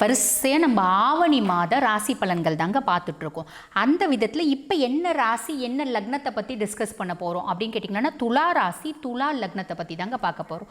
வரிசையாக நம்ம ஆவணி மாத ராசி பலன்கள் தாங்க பார்த்துட்ருக்கோம். அந்த விதத்தில் இப்போ என்ன ராசி என்ன லக்னத்தை பற்றி டிஸ்கஸ் பண்ண போகிறோம் அப்படின்னு கேட்டிங்கன்னா துலா ராசி துலா லக்னத்தை பற்றி தாங்க பார்க்க போகிறோம்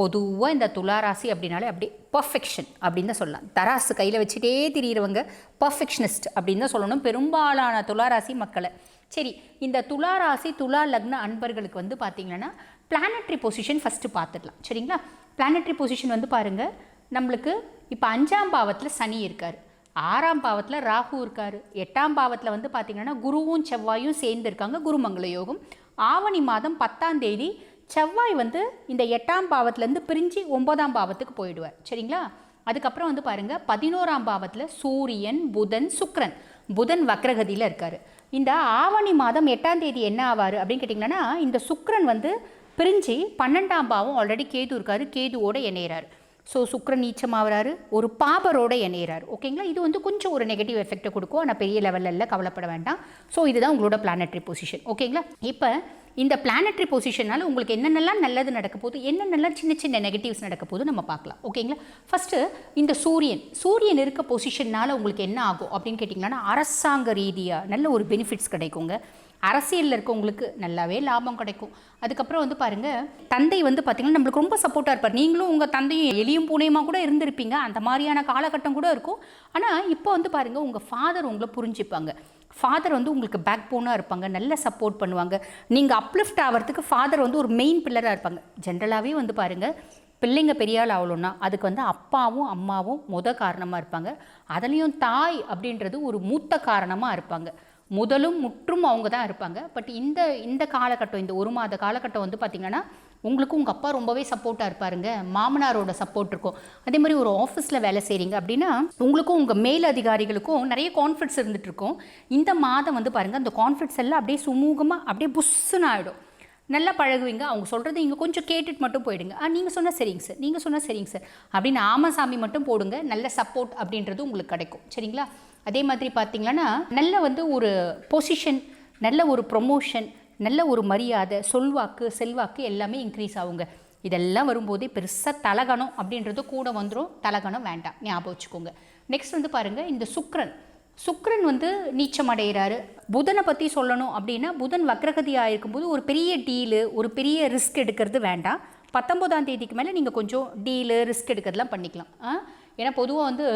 பொதுவாக இந்த துலா ராசி அப்படின்னாலே அப்படியே பர்ஃபெக்ஷன் அப்படின்னு தான் சொல்லலாம். தராசு கையில் வச்சுட்டே திரியிறவங்க பர்ஃபெக்ஷனிஸ்ட் அப்படின்னு தான் சொல்லணும். பெரும்பாலான துலா ராசி மக்களை. சரி இந்த துலா ராசி துலா லக்ன அன்பர்களுக்கு வந்து பார்த்திங்கன்னா பிளானட்ரி பொசிஷன் ஃபஸ்ட்டு பார்த்துடலாம். சரிங்களா? பிளானட்ரி பொசிஷன் வந்து பாருங்கள் நம்மளுக்கு இப்போ அஞ்சாம் பாவத்தில் சனி இருக்கார். ஆறாம் பாவத்தில் ராகு இருக்கார். எட்டாம் பாவத்தில் வந்து பார்த்திங்கன்னா குருவும் செவ்வாயும் சேர்ந்து இருக்காங்க. குருமங்கள யோகம். ஆவணி மாதம் பத்தாம் தேதி செவ்வாய் வந்து இந்த எட்டாம் பாவத்துலேருந்து பிரிஞ்சு ஒன்பதாம் பாவத்துக்கு போயிடுவார். சரிங்களா? அதுக்கப்புறம் வந்து பாருங்கள் பதினோராம் பாவத்தில் சூரியன் புதன் சுக்ரன் புதன் வக்ரகதியில் இருக்கார். இந்த ஆவணி மாதம் எட்டாம் தேதி என்ன ஆவார் அப்படின்னு கேட்டிங்கன்னா இந்த சுக்ரன் வந்து பிரிஞ்சு பன்னெண்டாம் பாவம் ஆல்ரெடி கேது இருக்காரு. கேதுவோட இணையிறார். ஸோ சுக்கரன் நீச்சமாகறாரு ஒரு பாபரோட இணையிறாரு. ஓகேங்களா இது வந்து கொஞ்சம் ஒரு நெகட்டிவ் எஃபெக்ட்டை கொடுக்கும். ஆனால் பெரிய லெவலில் இல்லை கவலைப்பட வேண்டாம். ஸோ இதுதான் உங்களோட பிளானட்ரி பொசிஷன் ஓகேங்களா இப்போ இந்த பிளானட்ரி பொசிஷனால் உங்களுக்கு என்னென்னலாம் நல்லது நடக்க போகுது? என்னென்னலாம் சின்ன சின்ன நெகட்டிவ்ஸ் நடக்க போகுது? நம்ம பார்க்கலாம். ஓகேங்களா ஃபஸ்ட்டு இந்த சூரியன். சூரியன் இருக்க பொசிஷன்னால் உங்களுக்கு என்ன ஆகும்? அப்படின்னு கேட்டிங்கன்னா அரசாங்க ரீதியாக நல்ல ஒரு பெனிஃபிட்ஸ் கிடைக்குங்க. அரசியலில் இருக்கவங்களுக்கு நல்லாவே லாபம் கிடைக்கும். அதுக்கப்புறம் வந்து பாருங்கள் தந்தை வந்து பார்த்திங்கன்னா நம்மளுக்கு ரொம்ப சப்போர்ட்டாக இருப்பார். நீங்களும் உங்கள் தந்தையும் எளியும் பூனையுமா கூட இருந்திருப்பீங்க. அந்த மாதிரியான காலகட்டம் கூட இருக்கும். ஆனால் இப்போ வந்து பாருங்கள் உங்கள் ஃபாதர் உங்களை புரிஞ்சுப்பாங்க. ஃபாதர் வந்து உங்களுக்கு பேக் போனாக இருப்பாங்க. நல்ல சப்போர்ட் பண்ணுவாங்க. நீங்கள் அப்லிஃப்ட் ஆகிறதுக்கு ஃபாதர் வந்து ஒரு மெயின் பில்லராக இருப்பாங்க. ஜென்ரலாகவே வந்து பாருங்கள் பிள்ளைங்க பெரிய ஆள் ஆகணும்னா அதுக்கு வந்து அப்பாவும் அம்மாவும் முத காரணமாக இருப்பாங்க. அதுலேயும் தாய் அப்படின்றது ஒரு மூத்த காரணமாக இருப்பாங்க. முதலும் முற்றும் அவங்க தான் இருப்பாங்க. பட் இந்த இந்த காலகட்டம் இந்த ஒரு மாத காலகட்டம் வந்து பார்த்திங்கன்னா உங்களுக்கு உங்கள் அப்பா ரொம்பவே சப்போர்ட்டாக இருப்பாருங்க. மாமனாரோட சப்போர்ட் இருக்கும். அதே மாதிரி ஒரு ஆஃபீஸில் வேலை செய்கிறீங்க அப்படின்னா உங்களுக்கும் உங்கள் மேல் அதிகாரிகளுக்கும் நிறைய கான்ஃபிடன்ஸ் இருந்துட்டு இருக்கும். இந்த மாதம் வந்து பாருங்கள் அந்த கான்ஃபிடன்ஸ் எல்லாம் அப்படியே சுமூகமாக அப்படியே புஷ்ஷுன்னு ஆகிடும் நல்லா பழகுவீங்க. அவங்க சொல்கிறது இங்கே கொஞ்சம் கேட்டுட்டு மட்டும் போயிடுங்க. ஆ நீங்கள் சொன்னால் சரிங்க சார். நீங்கள் சொன்னால் சரிங்க சார். அப்படின்னு ஆமாசாமி மட்டும் போடுங்க. நல்ல சப்போர்ட் அப்படின்றது உங்களுக்கு கிடைக்கும். சரிங்களா? அதே மாதிரி பார்த்தீங்கன்னா நல்ல வந்து ஒரு பொசிஷன் நல்ல ஒரு ப்ரொமோஷன் நல்ல ஒரு மரியாதை சொல்வாக்கு செல்வாக்கு எல்லாமே இன்க்ரீஸ் ஆகுங்க. இதெல்லாம் வரும்போதே பெருசாக தலகணம் அப்படின்றது கூட வந்துடும் தலகணம் வேண்டாம். ஞாபகம் வச்சுக்கோங்க. நெக்ஸ்ட் வந்து பாருங்கள் இந்த சுக்ரன் சுக்ரன் வந்து நீச்சம் அடைகிறாரு புதனை பற்றி சொல்லணும் அப்படின்னா புதன் வக்ரகதியாக இருக்கும்போது ஒரு பெரிய டீலு ஒரு பெரிய ரிஸ்க் எடுக்கிறது வேண்டாம். பத்தொம்போதாம் தேதிக்கு மேலே நீங்கள் கொஞ்சம் டீலு ரிஸ்க் எடுக்கிறதுலாம் பண்ணிக்கலாம். ஆ? ஏன்னா பொதுவாக வந்து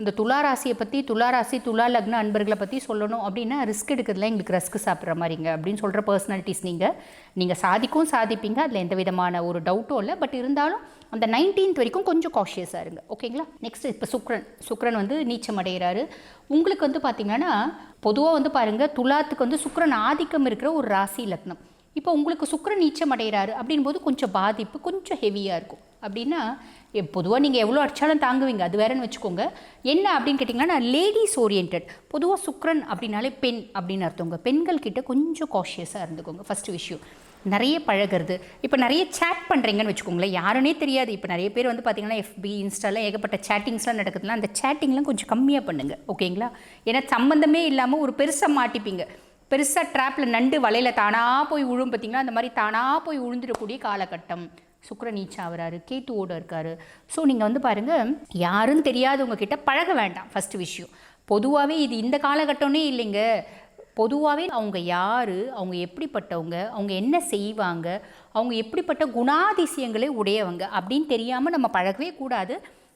இந்த துலா ராசியை பற்றி துலா ராசி துலா லக்ன அன்பர்களை பற்றி சொல்லணும் அப்படின்னா ரிஸ்க் எடுக்கிறதுல எங்களுக்கு ரிஸ்க் சாப்பிட்ற மாதிரிங்க அப்படின்னு சொல்கிற பர்சனாலிட்டிஸ் நீங்கள் நீங்கள் சாதிக்கும் சாதிப்பீங்க அதில் எந்த விதமான ஒரு டவுட்டும் இல்லை. பட் இருந்தாலும் அந்த நைன்டீன்த் வரைக்கும் கொஞ்சம் காஷியஸாக இருங்க. ஓகேங்களா நெக்ஸ்ட் இப்போ சுக்ரன். சுக்ரன் வந்து நீச்சம் அடைகிறாரு உங்களுக்கு வந்து பார்த்திங்கன்னா பொதுவாக வந்து பாருங்கள் துலாத்துக்கு வந்து சுக்ரன் ஆதிக்கம் இருக்கிற ஒரு ராசி லக்னம். இப்போ உங்களுக்கு சுக்ரன் நீச்சம் அடைகிறாரு அப்படின் போது கொஞ்சம் பாதிப்பு கொஞ்சம் ஹெவியாக இருக்கும். அப்படின்னா பொதுவாக நீங்கள் எவ்வளோ அடித்தாலும் தாங்குவீங்க. அது வேறன்னு வச்சுக்கோங்க. என்ன அப்படின்னு கேட்டிங்கன்னா லேடிஸ் ஓரியன்ட் பொதுவாக சுக்ரன் அப்படின்னாலே பெண் அப்படின்னு அர்த்தவங்க பெண்கள் கிட்ட கொஞ்சம் காஷியஸாக இருந்துக்கோங்க. ஃபஸ்ட்டு விஷயம். நிறைய பழகிறது. இப்போ நிறைய சேட் பண்ணுறீங்கன்னு வச்சுக்கோங்களேன். யாருன்னே தெரியாது. இப்போ நிறைய பேர் வந்து பார்த்தீங்கன்னா எஃபி இன்ஸ்டாலாம் ஏகப்பட்ட சேட்டிங்ஸ்லாம் நடக்குதுலாம் அந்த சேட்டிங்லாம் கொஞ்சம் கம்மியாக பண்ணுங்கள் ஓகேங்களா? ஏன்னா சம்மந்தமே இல்லாமல் ஒரு பெருசாக மாட்டிப்பீங்க. பெருசாக ட்ராப்பில் நண்டு வலையில் தானாக போய் விழும் பார்த்தீங்கன்னா அந்த மாதிரி தானாக போய் விழுந்துடக்கூடிய காலகட்டம். சுக்கர நீச்சா ஆகிறாரு கேத்துவோட இருக்காரு. ஸோ நீங்கள் வந்து பாருங்கள் யாருன்னு தெரியாதவங்க கிட்ட பழக வேண்டாம் ஃபஸ்ட்டு விஷயம். பொதுவாகவே இது இந்த காலகட்டம்னே இல்லைங்க. பொதுவாகவே அவங்க யார் அவங்க எப்படிப்பட்டவங்க அவங்க என்ன செய்வாங்க அவங்க எப்படிப்பட்ட குணாதிசயங்களே உடையவங்க அப்படின்னு தெரியாமல் நம்ம பழகவே கூடாது.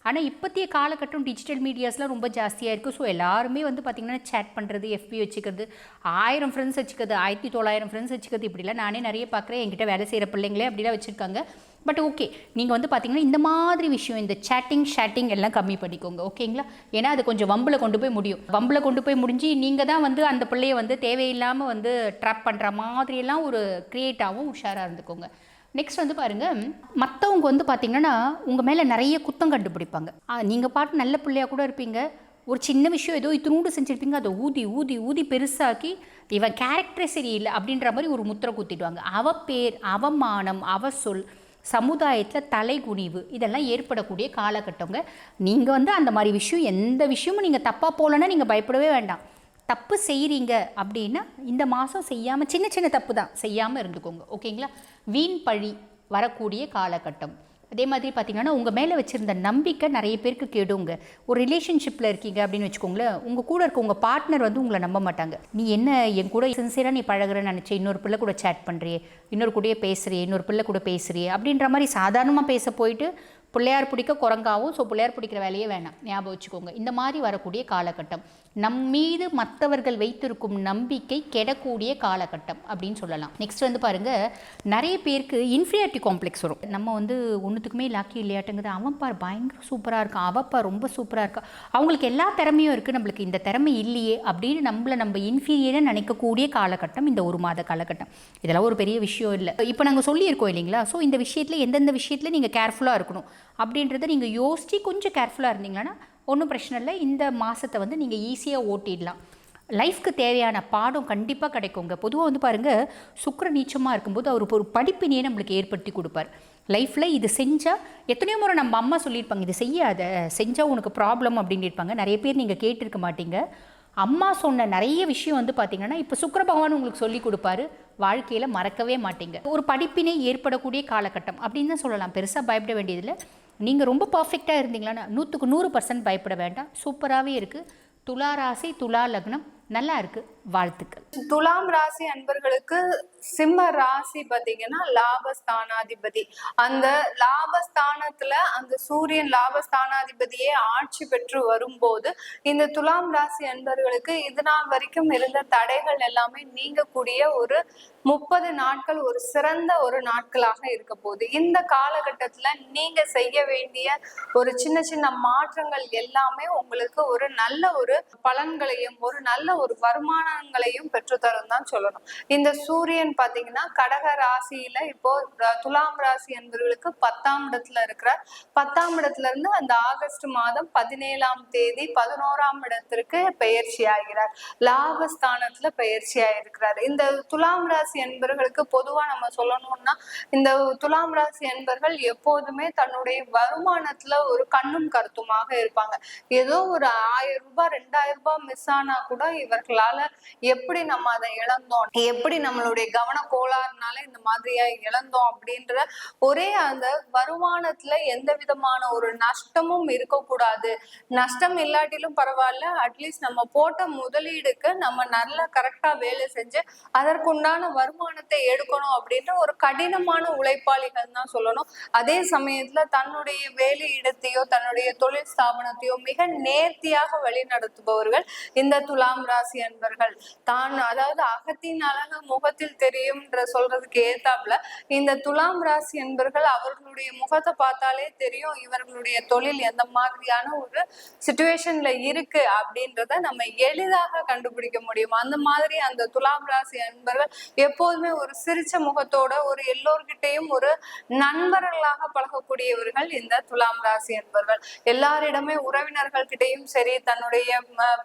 ஆனால் இப்போத்திய காலகட்டம் டிஜிட்டல் மீடியாஸ்லாம் ரொம்ப ஜாஸ்தியாக இருக்குது ஸோ எல்லாருமே வந்து பார்த்திங்கன்னா சேட் பண்ணுறது எஃபி வச்சுக்கிறது ஆயிரம் ஃப்ரெண்ட்ஸ் வச்சுக்கிறது ஆயிரத்தி தொள்ளாயிரம் ஃப்ரெண்ட்ஸ் வச்சுக்கிறது இப்படிலாம் நானே நிறைய பார்க்குறேன் என்கிட்ட வேலை செய்கிற பிள்ளைங்களே அப்படிலாம் வச்சுருக்காங்க. பட் ஓகே நீங்கள் வந்து பார்த்தீங்கன்னா இந்த மாதிரி விஷயம் இந்த சேட்டிங் ஷேட்டிங் எல்லாம் கம்மி பண்ணிக்கோங்க ஓகேங்களா ஏன்னா அது கொஞ்சம் வம்பில் கொண்டு போய் முடியும். வம்பில் கொண்டு போய் முடிஞ்சு நீங்கள் தான் வந்து அந்த பிள்ளைய வந்து தேவையில்லாமல் வந்து ட்ராப் பண்ணுற மாதிரியெல்லாம் ஒரு க்ரியேட்டாகவும் உஷாராக இருந்துக்கோங்க. நெக்ஸ்ட் வந்து பாருங்கள் மற்றவங்க வந்து பார்த்திங்கன்னா உங்கள் மேலே நிறைய குத்தம் கண்டுபிடிப்பாங்க. நீங்கள் பாட்டு நல்ல பிள்ளையாக கூட இருப்பீங்க. ஒரு சின்ன விஷயம் ஏதோ இத்தினூண்டு செஞ்சுருப்பீங்க அதை ஊதி ஊதி ஊதி பெருசாக்கி இவன் கேரக்டரே சரியில்லை அப்படின்ற மாதிரி ஒரு முத்திரை குத்திடுவாங்க. அவ பேர் அவமானம் அவ சொல் சமுதாயத்தில் தலைகுனிவு இதெல்லாம் ஏற்படக்கூடிய காலகட்டங்க. நீங்கள் வந்து அந்த மாதிரி விஷயம் எந்த விஷயமும் நீங்கள் தப்பாக போகலன்னா நீங்கள் பயப்படவே வேண்டாம். தப்பு செய்கிறீங்க அப்படின்னா இந்த மாதம் செய்யாமல் சின்ன சின்ன தப்பு தான். செய்யாமல் இருந்துக்கோங்க. ஓகேங்களா? வீண் பழி வரக்கூடிய காலகட்டம். அதே மாதிரி பார்த்தீங்கன்னா உங்கள் மேலே வச்சுருந்த நம்பிக்கை நிறைய பேருக்கு கெடுங்க. ஒரு ரிலேஷன்ஷிப்பில் இருக்கீங்க அப்படின்னு வச்சுக்கோங்களேன் உங்கள் கூட இருக்க உங்கள் பார்ட்னர் வந்து உங்களை நம்ப மாட்டாங்க. நீ என்ன என் கூட சின்சியராக நீ பழகுறன்னு நினச்சி இன்னொரு பிள்ளை கூட சேட் பண்ணுறியே இன்னொரு கூடயே பேசுறியே இன்னொரு பிள்ளை கூட பேசுறியே அப்படின்ற மாதிரி சாதாரணமாக பேச போயிட்டு பிள்ளையார் பிடிக்க குரங்காவும் ஸோ பிள்ளையார் பிடிக்கிற வேலையே வேணாம். ஞாபகம் வச்சுக்கோங்க. இந்த மாதிரி வரக்கூடிய காலகட்டம். நம் மீது மற்றவர்கள் வைத்திருக்கும் நம்பிக்கை கெடக்கூடிய காலகட்டம் அப்படின்னு சொல்லலாம். நெக்ஸ்ட் வந்து பாருங்க நிறைய பேருக்கு இன்ஃபீரியாரிட்டி காம்ப்ளெக்ஸ் வரும். நம்ம வந்து ஒன்றுத்துக்குமே லாக்கி இல்லையாட்டுங்கிறது அவன் பார் பயங்கர சூப்பராக இருக்கான் அவப்பா ரொம்ப சூப்பராக இருக்கா? அவங்களுக்கு எல்லா திறமையும் இருக்குது நம்மளுக்கு இந்த திறமை இல்லையே அப்படின்னு நம்மளை நம்ம இன்ஃபீரியராக நினைக்கக்கூடிய காலகட்டம் இந்த ஒரு மாத காலகட்டம். இதெல்லாம் ஒரு பெரிய விஷயம் இல்லை. இப்போ நாங்கள் சொல்லியிருக்கோம் இல்லைங்களா? ஸோ இந்த விஷயத்தில் எந்தெந்த விஷயத்தில் நீங்கள் கேர்ஃபுல்லாக இருக்கணும். அப்படின்றத நீங்கள் யோசித்து கொஞ்சம் கேர்ஃபுல்லாக இருந்தீங்கன்னா ஒன்றும் பிரச்சனை இல்லை. இந்த மாதத்தை வந்து நீங்கள் ஈஸியாக ஓட்டிடலாம். லைஃப்க்கு தேவையான பாடம் கண்டிப்பாக கிடைக்குங்க. பொதுவாக வந்து பாருங்கள் சுக்கர நீச்சமாக இருக்கும்போது அவர் ஒரு படிப்பினையே நம்மளுக்கு ஏற்படுத்தி கொடுப்பார். லைஃப்பில் இது செஞ்சால் எத்தனையோ முறை நம்ம அம்மா சொல்லியிருப்பாங்க இது செய்யாத செஞ்சால் உனக்கு ப்ராப்ளம் அப்படின்னு இருப்பாங்க. நிறைய பேர் நீங்கள் கேட்டிருக்க மாட்டீங்க. அம்மா சொன்ன நிறைய விஷயம் வந்து பார்த்தீங்கன்னா இப்போ சுக்கர பகவான் உங்களுக்கு சொல்லி கொடுப்பாரு. வாழ்க்கையில் மறக்கவே மாட்டீங்க. ஒரு படிப்பினை ஏற்படக்கூடிய காலகட்டம் அப்படின்னு தான் சொல்லலாம். பெருசாக பயப்பட வேண்டியதில்லை. நீங்கள் ரொம்ப பர்ஃபெக்டாக இருந்தீங்களான்னா நூற்றுக்கு நூறு பர்சன்ட் பயப்பட வேண்டாம். சூப்பராகவே இருக்குது துலா ராசி துலா லக்னம் நல்லா இருக்குது வாழ்த்துக்கள். துலாம் ராசி அன்பர்களுக்கு சிம்ம ராசி பாத்தீங்கன்னா லாபஸ்தானாதிபதி. அந்த லாபஸ்தானத்துல அந்த சூரியன் லாபஸ்தானாதிபதியே ஆட்சி பெற்று வரும்போது இந்த துலாம் ராசி அன்பர்களுக்கு இது நாள் வரைக்கும் இருந்த தடைகள் எல்லாமே நீங்கக்கூடிய ஒரு முப்பது நாட்கள் ஒரு சிறந்த ஒரு நாட்களாக இருக்க போகுது. இந்த காலகட்டத்துல நீங்க செய்ய வேண்டிய ஒரு சின்ன சின்ன மாற்றங்கள் எல்லாமே உங்களுக்கு ஒரு நல்ல ஒரு பலன்களையும் ஒரு நல்ல ஒரு பலன்களையும் பெற்றுத்தரும் தான் சொல்லணும். இந்த சூரியன் பாத்தீங்கன்னா கடக ராசியில இப்போ துலாம் ராசி என்பவர்களுக்கு பத்தாம் இடத்துல இருக்கிறார். பத்தாம் இடத்துல இருந்து அந்த ஆகஸ்ட் மாதம் பதினேழாம் தேதி பதினோராம் இடத்திற்கு பெயர்ச்சி ஆகிறார். லாபஸ்தானத்துல பெயர்ச்சி ஆயிருக்கிறார். இந்த துலாம் ராசி என்பவர்களுக்கு பொதுவா நம்ம சொல்லணும்னா இந்த துலாம் ராசி என்பர்கள் எப்போதுமே தன்னுடைய வருமானத்துல ஒரு கண்ணும் கருத்துமாக இருப்பாங்க. ஏதோ ஒரு ஆயிரம் ரூபாய் ரெண்டாயிரம் ரூபாய் மிஸ் ஆனா கூட இவர்களால எப்படி நம்ம அதை இழந்தோம்? எப்படி நம்மளுடைய கவன கோளாறுனால இந்த மாதிரியா இழந்தோம் அப்படின்ற ஒரே அந்த வருமானத்துல எந்த விதமான ஒரு நஷ்டமும் இருக்கக்கூடாது. நஷ்டம் இல்லாட்டிலும் பரவாயில்ல அட்லீஸ்ட் நம்ம போட்ட முதலீடுக்கு நம்ம நல்லா கரெக்டா வேலை செஞ்சு அதற்குண்டான வருமானத்தை எடுக்கணும் அப்படின்ற ஒரு கடினமான உழைப்பாளிகள் தான் சொல்லணும். அதே சமயத்துல தன்னுடைய வேலை இடத்தையோ தன்னுடைய தொழில் ஸ்தாபனத்தையோ மிக நேர்த்தியாக வழிநடத்துபவர்கள் இந்த துலாம் ராசி அன்பர்கள். தான் அதாவது அகத்தின் அழகு முகத்தில் தெரியும்ன்ற சொல்றதுக்கு ஏத்தாப்புல இந்த துலாம் ராசி என்பர்கள் அவர்களுடைய முகத்தை பார்த்தாலே தெரியும் இவர்களுடைய தொழில் எந்த மாதிரியான ஒரு சுச்சுவேஷன்ல இருக்கு அப்படின்றத நம்ம எளிதாக கண்டுபிடிக்க முடியும். அந்த மாதிரி அந்த துலாம் ராசி என்பர்கள் எப்போதுமே ஒரு சிரிச்ச முகத்தோட ஒரு எல்லோர்கிட்டையும் ஒரு நண்பர்களாக பழகக்கூடியவர்கள் இந்த துலாம் ராசி என்பர்கள். எல்லாரிடமே உறவினர்கள் கிட்டையும் சரி தன்னுடைய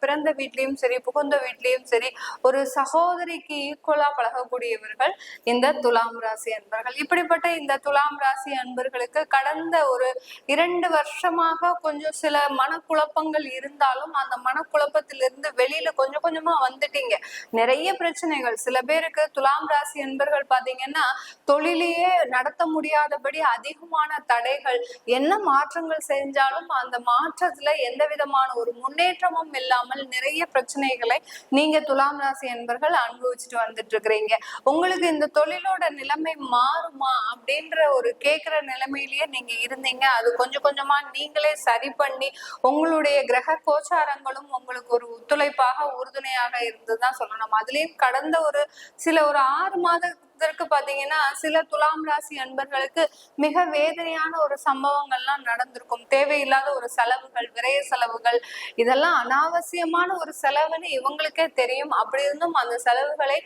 பிறந்த வீட்லயும் சரி புகுந்த வீட்லயும் சரி சரி ஒரு சகோதரிக்கு ஈக்குவலா பழகக்கூடியவர்கள் இந்த துலாம் ராசி அன்பர்கள். இப்படிப்பட்ட இந்த துலாம் ராசி அன்பர்களுக்கு கடந்த ஒரு இரண்டு வருஷமாக கொஞ்சம் சில மனக்குழப்பங்கள் இருந்தாலும் அந்த மனக்குழப்பத்திலிருந்து வெளியில கொஞ்சம் கொஞ்சமா வந்துட்டீங்க. நிறைய பிரச்சனைகள். சில பேருக்கு துலாம் ராசி அன்பர்கள் பாத்தீங்கன்னா தொழிலையே நடத்த முடியாதபடி அதிகமான தடைகள். என்ன மாற்றங்கள் செஞ்சாலும் அந்த மாற்றத்துல எந்த விதமான ஒரு முன்னேற்றமும் இல்லாமல் நிறைய பிரச்சனைகளை நீங்க துலாம் ராசி என்பர்கள் அனுபவிச்சுட்டு வந்துட்டு இருக்கிறீங்க உங்களுக்கு இந்த தொழிலோட நிலைமை மாறுமா அப்படின்ற ஒரு கேக்குற நிலைமையிலேயே நீங்க இருந்தீங்க. அது கொஞ்சம் கொஞ்சமா நீங்களே சரி பண்ணி உங்களுடைய கிரக கோச்சாரங்களும் உங்களுக்கு ஒரு ஒத்துழைப்பாக உறுதுணையாக இருந்ததுதான் சொல்லணும். அதுலயும் கடந்த ஒரு சில ஒரு ஆறு மாத மாதத்திற்கு பாத்தீங்கன்னா சில துலாம் ராசி அன்பர்களுக்கு மிக வேதனையான ஒரு சம்பவங்கள்லாம் நடந்திருக்கும். தேவையில்லாத ஒரு செலவுகள் விரைய செலவுகள் இதெல்லாம் அனாவசியமான ஒரு செலவுன்னு இவங்களுக்கே தெரியும். அப்படி இருந்தும் அந்த செலவுகளை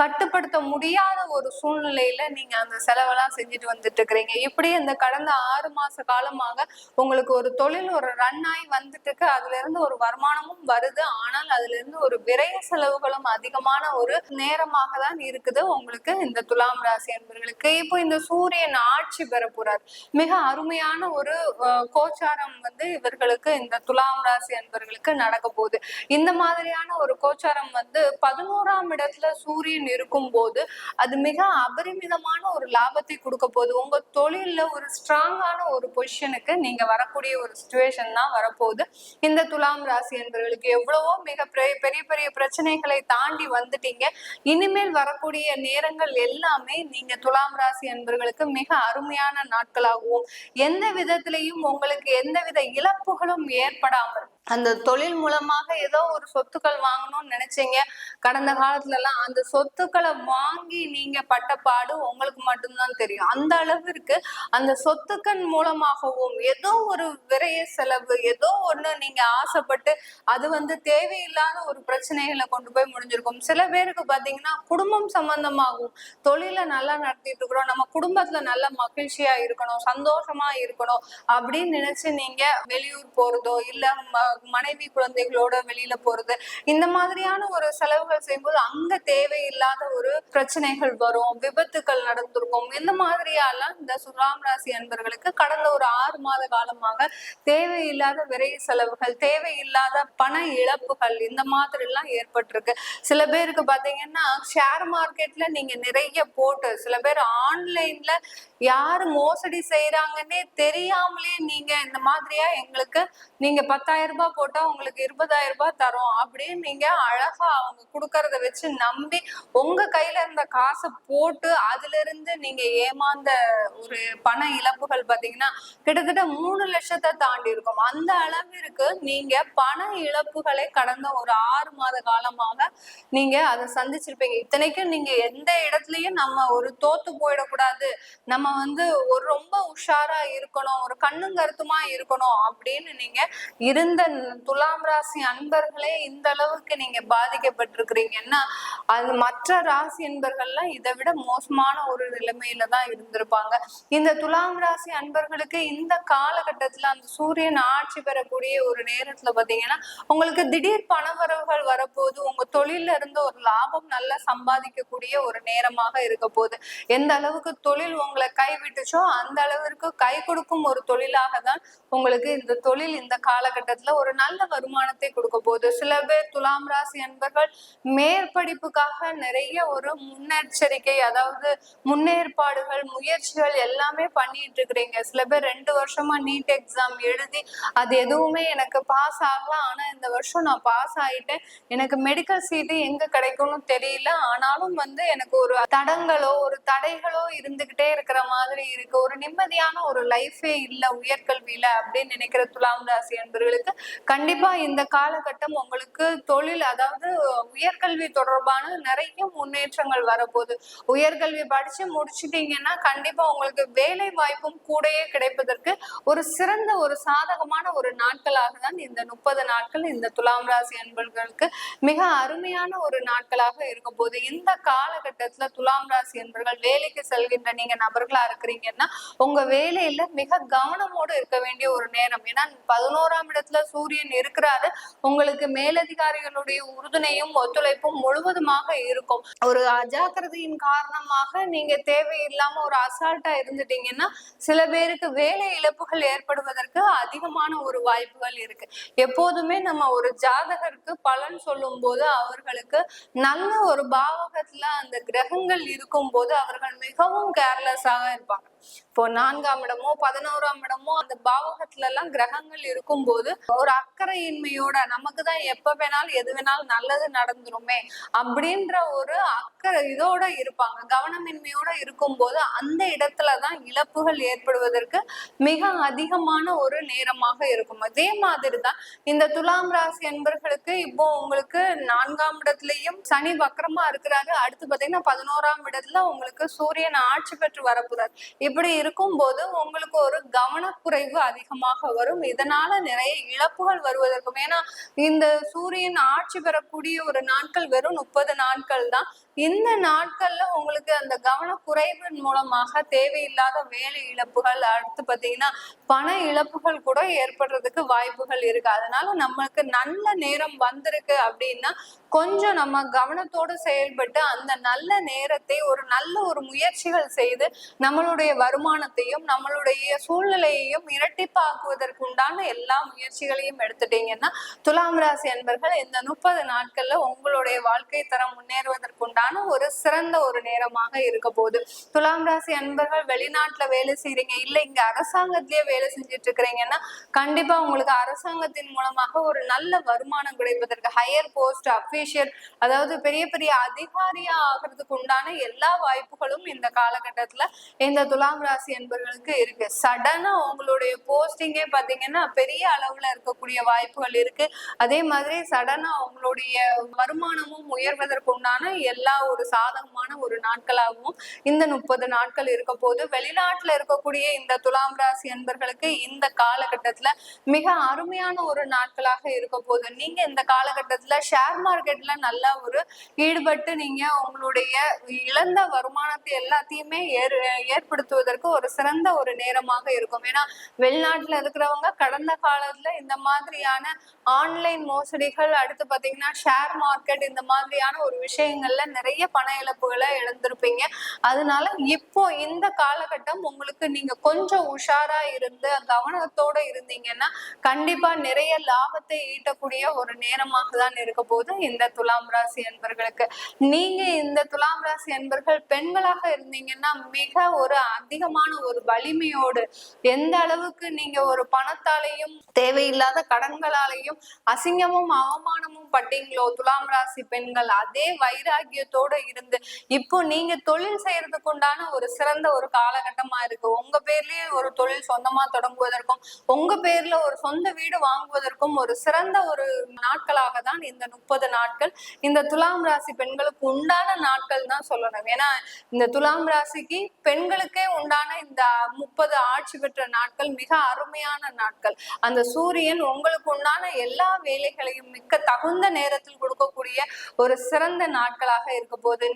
கட்டுப்படுத்த முடியாத ஒரு சூழ்நிலையில நீங்க அந்த செலவெல்லாம் செஞ்சுட்டு வந்துட்டு இருக்கிறீங்க இப்படி இந்த கடந்த ஆறு மாச காலமாக உங்களுக்கு ஒரு தொழில் ஒரு ரன் ஆகி வந்துட்டு இருக்கு அதுல இருந்து ஒரு வருமானமும் வருது. ஆனால் அதுல இருந்து ஒரு விரைய செலவுகளும் அதிகமான ஒரு நேரமாக தான் இருக்குது. உங்களுக்கு இந்த துலாம் ராசி என்பவர்களுக்கு. இப்போ இந்த சூரியன் ஆட்சி பெற போறார். மிக அருமையான ஒரு கோச்சாரம் வந்து இவர்களுக்கு இந்த துலாம் ராசி என்பவர்களுக்கு நடக்க போகுது. இந்த மாதிரியான ஒரு கோச்சாரம் வந்து பதினோராம் இடத்துல சூரியன் இருக்கும்போது அது மிக அபரிமிதமான ஒரு லாபத்தை கொடுக்க போகுது. உங்க தொழில ஒரு ஸ்ட்ராங்கான ஒரு பொசிஷனுக்கு நீங்க வரக்கூடிய ஒரு சுச்சுவேஷன் தான் வரப்போகுது. இந்த துலாம் ராசி என்பவர்களுக்கு எவ்வளவோ மிக பெரிய பெரிய பெரிய பிரச்சனைகளை தாண்டி வந்துட்டீங்க. இனிமேல் வரக்கூடிய நேரங்கள் எல்லாமே நீங்க துலாம் ராசி என்பவர்களுக்கு மிக அருமையான நாட்களாகவும் எந்த விதத்திலையும் உங்களுக்கு எந்தவித இழப்புகளும் ஏற்படாமல் அந்த தொழில் மூலமாக ஏதோ ஒரு சொத்துக்கள் வாங்கணும்னு நினைச்சீங்க. கடந்த காலத்துல எல்லாம் அந்த சொத்துக்களை வாங்கி நீங்க பட்ட பாடு உங்களுக்கு மட்டும்தான் தெரியும். அந்த அளவிற்கு அந்த சொத்துக்கள் மூலமாகவும் ஏதோ ஒரு விரைய செலவு ஏதோ ஒண்ணு நீங்க ஆசைப்பட்டு அது வந்து தேவையில்லாத ஒரு பிரச்சனைகளை கொண்டு போய் முடிஞ்சிருக்கும். சில பேருக்கு பாத்தீங்கன்னா குடும்பம் சம்பந்தமாகவும் தொழிலை நல்லா நடத்திட்டு இருக்கிறோம். நம்ம குடும்பத்துல நல்ல மகிழ்ச்சியா இருக்கணும் சந்தோஷமா இருக்கணும் அப்படின்னு நினைச்சு நீங்க வெளியூர் போறதோ இல்ல மனைவி குழந்தைகளோட வெளியில போறது. இந்த மாதிரியான ஒரு செலவுகள் செய்யும்போது அங்க தேவையில்லாத ஒரு பிரச்சனைகள் வரும் விபத்துக்கள் நடந்திருக்கும். இந்த மாதிரியெல்லாம் இந்த சுலாம் ராசி அன்பர்களுக்கு கடந்த ஒரு ஆறு மாத காலமாக தேவையில்லாத விரை செலவுகள் தேவையில்லாத பண இழப்புகள் இந்த மாதிரி எல்லாம் ஏற்பட்டிருக்கு. சில பேருக்கு பாத்தீங்கன்னா ஷேர் மார்க்கெட்ல நீங்க நிறைய போட்டு சில பேர் ஆன்லைன்ல யாரு மோசடி செய்யறாங்கன்னே தெரியாமலே நீங்க இந்த மாதிரியா எங்களுக்கு நீங்க பத்தாயிரம் ரூபாய் போட்டா உங்களுக்கு இருபதாயிரம் ரூபாய் தரோம் அப்படின்னு நீங்க அழகா அவங்க கொடுக்கறத வச்சு நம்பி உங்க கையில இருந்த காசை போட்டு அதுல இருந்து நீங்க ஏமாந்த ஒரு பண இழப்புகள் பாத்தீங்கன்னா கிட்டத்தட்ட மூணு லட்சத்தை தாண்டி இருக்கும். அந்த அளவிற்கு நீங்க பண இழப்புகளை கடந்த ஒரு ஆறு மாத காலமாக நீங்க அதை சந்திச்சிருப்பீங்க. இத்தனைக்கும் நீங்க எந்த இடத்துலயும் நம்ம ஒரு தோத்து போயிடக்கூடாது. நம்ம வந்து ஒரு ரொம்ப உஷாரா இருக்கணும் ஒரு கண்ணும் கருத்துமா இருக்கணும் அப்படின்னு நீங்க இருந்த துலாம் ராசி அன்பர்களே இந்த அளவுக்கு நீங்க பாதிக்கப்பட்டிருக்கிறீங்கன்னா அது மற்ற ராசி அன்பர்கள்லாம் இதை விட மோசமான ஒரு நிலைமையில தான் இருந்திருப்பாங்க. இந்த துலாம் ராசி அன்பர்களுக்கு இந்த காலகட்டத்துல அந்த சூரியன் ஆட்சி பெறக்கூடிய ஒரு நேரத்துல பாத்தீங்கன்னா உங்களுக்கு திடீர் பணவரவுகள் வரப்போது உங்க தொழில இருந்து ஒரு லாபம் நல்லா சம்பாதிக்கக்கூடிய ஒரு நேரமாக இருக்க போகுது. எந்த அளவுக்கு தொழில் உங்களை கைவிட்டுச்சோ அந்த அளவிற்கு கை கொடுக்கும் ஒரு தொழிலாக தான் உங்களுக்கு இந்த தொழில் இந்த காலகட்டத்துல ஒரு நல்ல வருமானத்தை கொடுக்க போகுது சில பேர் துலாம் ராசி அன்பர்கள் மேற்படிப்புக்காக நிறைய ஒரு முன்னெச்சரிக்கை அதாவது முன்னேற்பாடுகள் முயற்சிகள் எல்லாமே பண்ணிட்டு இருக்கிறீங்க. சில பேர் ரெண்டு வருஷமா நீட் எக்ஸாம் எழுதி அது எதுவுமே எனக்கு பாஸ் ஆகலாம் ஆனா இந்த வருஷம் நான் பாஸ் ஆயிட்டேன். எனக்கு மெடிக்கல் சீட்டு எங்க கிடைக்கும்னு தெரியல. ஆனாலும் வந்து எனக்கு ஒரு தடங்களோ ஒரு தடைகளோ இருந்துகிட்டே இருக்கிற மாதிரி இருக்கு. ஒரு நிம்மதியான ஒரு லைஃபே இல்லை உயர்கல்வியில அப்படின்னு நினைக்கிற துலாம் ராசி என்பவர்களுக்கு கண்டிப்பா இந்த காலகட்டம் உங்களுக்கு தொழில் அதாவது உயர்கல்வி தொடர்பான நிறைய முன்னேற்றங்கள் வரப்போகுது. உயர்கல்வி படிச்சு முடிச்சிட்டீங்கன்னா கண்டிப்பா உங்களுக்கு வேலை வாய்ப்பும் கூடயே கிடைப்பதற்கு ஒரு சிறந்த ஒரு சாதகமான ஒரு நாட்களாக தான் இந்த முப்பது நாட்கள் இந்த துலாம் ராசி அன்பர்களுக்கு மிக அருமையான ஒரு நாட்களாக இருக்க போது இந்த காலகட்டத்துல துலாம் ராசி அன்பர்கள் வேலைக்கு செல்கின்ற நீங்க நபர்களா இருக்கிறீங்கன்னா உங்க வேலையில மிக கவனமோடு இருக்க வேண்டிய ஒரு நேரம். ஏன்னா பதினோராம் இடத்துல சூரியன் இருக்கிறாரு. உங்களுக்கு மேலதிகாரிகளுடைய உறுதுணையும் ஒத்துழைப்பும் முழுவதுமாக இருக்கும். ஒரு அஜாக்கிரதையின் காரணமாக நீங்க தேவையில்லாம ஒரு அசால்ட்டா இருந்துட்டீங்கன்னா சில பேருக்கு வேலை இழப்புகள் ஏற்படுவதற்கு அதிகமான ஒரு வாய்ப்புகள் இருக்கு. எப்போதுமே நம்ம ஒரு ஜாதகருக்கு பலன் சொல்லும் போது அவர்களுக்கு நல்ல ஒரு பாவகத்துல அந்த கிரகங்கள் இருக்கும் போது அவர்கள் மிகவும் கேர்லெஸ்ஸாக இருப்பாங்க. இப்போ நான்காம் இடமோ பதினோராம் இடமோ அந்த பாவகத்துல எல்லாம் கிரகங்கள் இருக்கும் போது ஒரு அக்கறையின்மையோட நமக்கு தான் எப்ப வேணாலும் எது வேணாலும் நல்லது நடந்துருமே அப்படின்ற ஒரு அக்கறை இதோட இருப்பாங்க. கவனமின்மையோட இருக்கும்போது அந்த இடத்துலதான் இழப்புகள் ஏற்படுவதற்கு மிக அதிகமான ஒரு நேரமாக இருக்கும். அதே மாதிரி தான் இந்த துலாம் ராசி என்பர்களுக்கு இப்போ உங்களுக்கு நான்காம் இடத்துலயும் சனி வக்கரமா இருக்கிறாரு. அடுத்து பாத்தீங்கன்னா பதினோராம் இடத்துல உங்களுக்கு சூரியன் ஆட்சி பெற்று வரப்போறாரு. இப்படி இருக்கும்போது உங்களுக்கு ஒரு கவனக்குறைவு அதிகமாக வரும். இதனால நிறைய இழப்புகள் வருவதற்கும் ஏன்னா இந்த சூரியன் ஆட்சி பெறக்கூடிய ஒரு நாட்கள் வெறும் முப்பது நாட்கள் தான். இந்த நாட்கள்ல உங்களுக்கு அந்த கவனக்குறைவின் மூலமாக தேவையில்லாத வேலை இழப்புகள் அடுத்து பாத்தீங்கன்னா பண இழப்புகள் கூட ஏற்படுறதுக்கு வாய்ப்புகள் இருக்கு. அதனால நம்மளுக்கு நல்ல நேரம் வந்திருக்கு அப்படின்னா கொஞ்சம் நம்ம கவனத்தோடு செயல்பட்டு அந்த நல்ல நேரத்தை ஒரு நல்ல ஒரு முயற்சிகள் செய்து நம்மளுடைய வருமானத்தையும் நம்மளுடைய சூழ்நிலையையும் இரட்டிப்பாக்குவதற்குண்டான எல்லா முயற்சிகளையும் எடுத்துட்டீங்கன்னா துலாம் ராசி அன்பர்கள் இந்த முப்பது நாட்கள்ல உங்களுடைய வாழ்க்கை தரம் முன்னேறுவதற்குண்டான உண்டான ஒரு சிறந்த ஒரு நேரமாக இருக்க போகுது. துலாம் ராசி அன்பர்கள் வெளிநாட்டுல வேலை செய்யறீங்க இல்ல இங்க அரசாங்கத்திலேயே வேலை செஞ்சுட்டு இருக்கிறீங்கன்னா கண்டிப்பா உங்களுக்கு அரசாங்கத்தின் மூலமாக ஒரு நல்ல வருமானம் கிடைப்பதற்கு ஹையர் போஸ்ட் அபிஷியல் அதாவது பெரிய பெரிய அதிகாரியா ஆகிறதுக்கு உண்டான எல்லா வாய்ப்புகளும் இந்த காலகட்டத்துல இந்த துலாம் ராசி என்பவர்களுக்கு இருக்கு. சடனா உங்களுடைய போஸ்டிங்கே பாத்தீங்கன்னா பெரிய அளவுல இருக்கக்கூடிய வாய்ப்புகள் இருக்கு. அதே மாதிரி சடனா உங்களுடைய வருமானமும் உயர்வதற்கு உண்டான எல்லா ஒரு சாதகமான ஒரு நாட்களாகவும் இந்த முப்பது நாட்கள் இருக்க போது வெளிநாட்டுல இருக்கக்கூடிய இந்த துலாம் ராசி என்பர்களுக்கு இந்த காலகட்டத்துல மிக அருமையான ஒரு நாட்களாக இருக்க போது நீங்க இந்த காலகட்டத்துல ஷேர் மார்க்கெட்ல நல்ல ஒரு ஈடுபட்டு நீங்க உங்களுடைய இழந்த வருமானத்தை எல்லாத்தையுமே ஏற் ஏற்படுத்துவதற்கு ஒரு சிறந்த ஒரு நேரமாக இருக்கும். ஏன்னா வெளிநாட்டுல இருக்கிறவங்க கடந்த காலத்துல இந்த மாதிரியான ஆன்லைன் மோசடிகள் அடுத்து பாத்தீங்கன்னா ஷேர் மார்க்கெட் இந்த மாதிரியான ஒரு விஷயங்கள்ல நிறைய பண இழப்புகளை இழந்திருப்பீங்க. அதனால இப்போ இந்த காலகட்டம் உங்களுக்கு நீங்க கொஞ்சம் உஷாரா இருந்து கவனத்தோட இருந்தீங்கன்னா கண்டிப்பா நிறைய லாபத்தை ஈட்டக்கூடிய ஒரு நேரமாக தான் இருக்க போது இந்த துலாம் ராசி என்பர்களுக்கு நீங்க இந்த துலாம் ராசி என்பர்கள் பெண்களாக இருந்தீங்கன்னா மிக ஒரு அதிகமான ஒரு வலிமையோடு எந்த அளவுக்கு நீங்க ஒரு பணத்தாலையும் தேவையில்லாத கடன்களாலையும் அசிங்கமும் அவமானமும் பட்டீங்களோ துலாம் ராசி பெண்கள் அதே வைராகியத்தோட இருந்து. இப்போ நீங்க தொழில் செய்யறதுக்கு உண்டான ஒரு சிறந்த ஒரு காலகட்டமா இருக்கு. உங்க பேர்லயே ஒரு தொழில் சொந்தமா தொடங்குவதற்கும் உங்க பேர்ல ஒரு சொந்த வீடு வாங்குவதற்கும் ஒரு சிறந்த ஒரு நாட்களாக தான் இந்த முப்பது நாட்கள். இந்த துலாம் ராசி பெண்களுக்கு உண்டான நாட்கள் தான் சொல்லணும். ஏன்னா இந்த துலாம் ராசிக்கு பெண்களுக்கே உண்டான இந்த முப்பது ஆட்சி பெற்ற நாட்கள் மிக அருமையான நாட்கள். அந்த சூரியன் உங்களுக்கு உண்டான எல்லா வேலைகளையும் மிக்க தகுந்த நேரத்தில் கொடுக்கக்கூடிய ஒரு சிறந்த நாட்களாக இருக்க போது